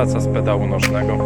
wraca z pedału nożnego.